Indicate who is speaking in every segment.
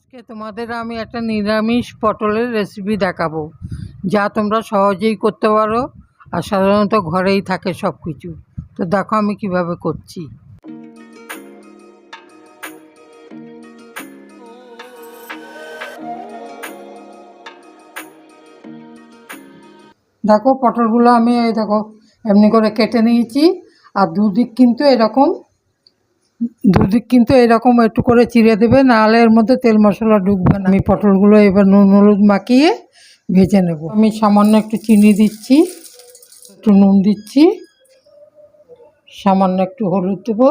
Speaker 1: আজকে তোমাদের আমি একটা নিরামিষ পটলের রেসিপি দেখাবো, যা তোমরা সহজেই করতে পারো আর সাধারণত ঘরেই থাকে সব কিছু তো দেখো আমি কীভাবে করছি। দেখো পটলগুলো আমি এই দেখো এমনি করে কেটে নিয়েছি, আর দুদিক কিন্তু এরকম দুদিক কিন্তু এরকম একটু করে চিড়ে দেবে, নাহলে এর মধ্যে তেল মশলা ঢুকবে না। আমি পটলগুলো এবার নুন হলুদ মাখিয়ে ভেজে নেব। আমি সামান্য একটু চিনি দিচ্ছি, একটু নুন দিচ্ছি, সামান্য একটু হলুদ দেবো।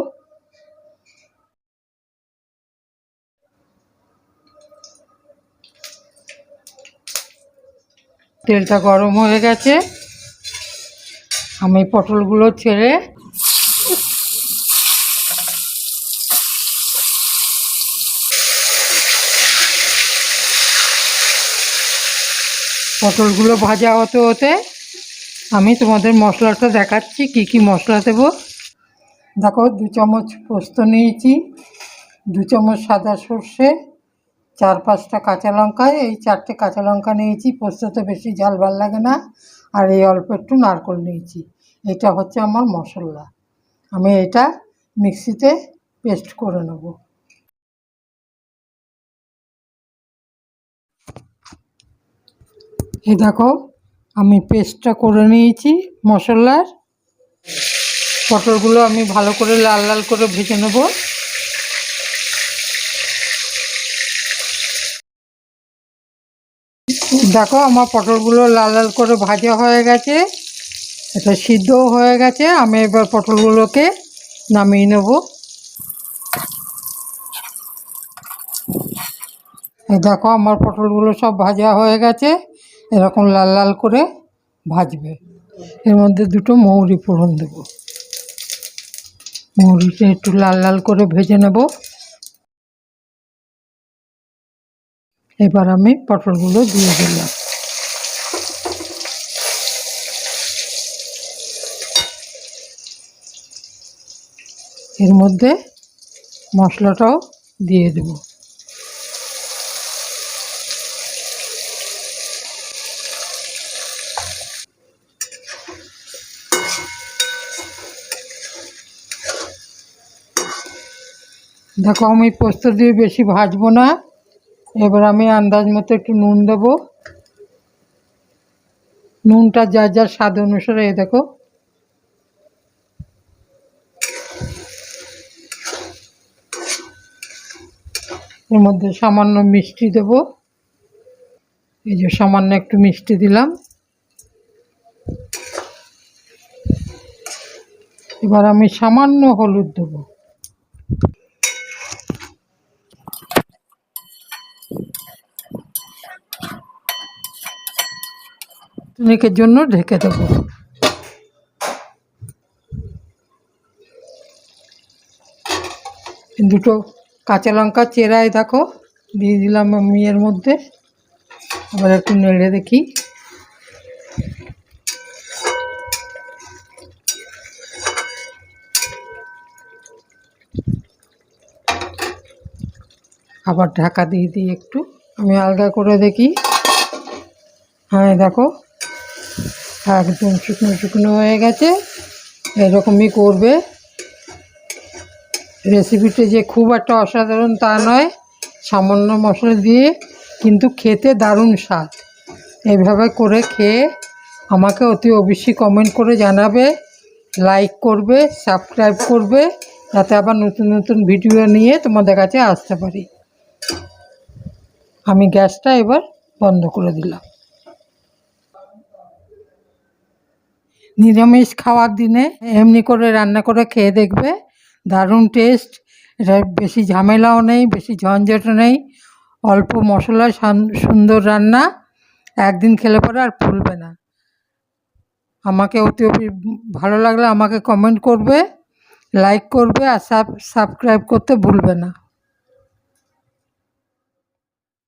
Speaker 1: তেলটা গরম হয়ে গেছে। আমি পটলগুলো ছেড়ে পটলগুলো ভাজা হতে হতে আমি তোমাদের মশলাটা দেখাচ্ছি, কি কি মশলা দেবো। দেখো, দু চামচ পোস্ত নিয়েছি, দু চামচ সাদা সর্ষে, চার পাঁচটা কাঁচা লঙ্কা, এই চারটে কাঁচা লঙ্কা নিয়েছি, পোস্ততে বেশি ঝাল ভালো লাগে না, আর এই অল্প একটু নারকল নিয়েছি। এটা হচ্ছে আমার মশলা। আমি এটা মিক্সিতে পেস্ট করে নেব। এই দেখো, আমি পেস্টটা করে নিয়েছি মশলার। পটলগুলো আমি ভালো করে লাল লাল করে ভেজে নেব। দেখো, আমার পটলগুলো লাল লাল করে ভাজা হয়ে গেছে। এটা সিদ্ধও হয়ে গেছে। আমি এবার পটলগুলোকে নামিয়ে নেব। দেখো, আমার পটলগুলো সব ভাজা হয়ে গেছে। এরকম লাল লাল করে ভাজবে। এর মধ্যে দুটো মৌরি ফোড়ন দেব। মৌরিটা একটু লাল লাল করে ভেজে নেব। এবার আমি পটলগুলো দিয়ে দিলাম। এর মধ্যে মশলাটাও দিয়ে দেবো। দেখো, আমি পোস্ত দিয়ে বেশি ভাজবো না। এবার আমি আন্দাজ মতো একটু নুন দেবো। নুনটা যা যা স্বাদ অনুসারে দেখো। এর মধ্যে সামান্য মিষ্টি দেবো। এই যে সামান্য একটু মিষ্টি দিলাম। এবার আমি সামান্য হলুদ দেবো। টনিকের জন্য ঢেকে দেবো। দুটো কাঁচা লঙ্কা চেরাই দেখো, দিয়ে দিলাম আমি এর মধ্যে। আবার একটু নেড়ে দেখি। আবার ঢাকা দিয়ে দিই একটু। আমি আলগা করে দেখি। হ্যাঁ দেখো। একদম শুকনো শুকনো হয়ে গেছে। এরকমই করবে। রেসিপিটা যে খুব একটা অসাধারণ তা নয়, সামান্য মশলা দিয়ে, কিন্তু খেতে দারুণ স্বাদ। এইভাবে করে খেয়ে আমাকে অতি অবশ্যই কমেন্ট করে জানাবে লাইক করবে সাবস্ক্রাইব করবে, যাতে আবার নতুন নতুন ভিডিও নিয়ে তোমাদের কাছে আসতে পারি। আমি গ্যাসটা এবার বন্ধ করে দিলাম। নিরামিষ খাওয়ার দিনে এমনি করে রান্না করে খেয়ে দেখবে। দারুণ টেস্ট এটা বেশি ঝামেলাও নেই, বেশি ঝঞ্ঝটও নেই। অল্প মশলা সুন্দর রান্না। একদিন খেলে পরে আর ভুলবে না। আমাকে অতি ভালো লাগলে আমাকে কমেন্ট করবে লাইক করবে আর সাব সাবস্ক্রাইব করতে ভুলবে না।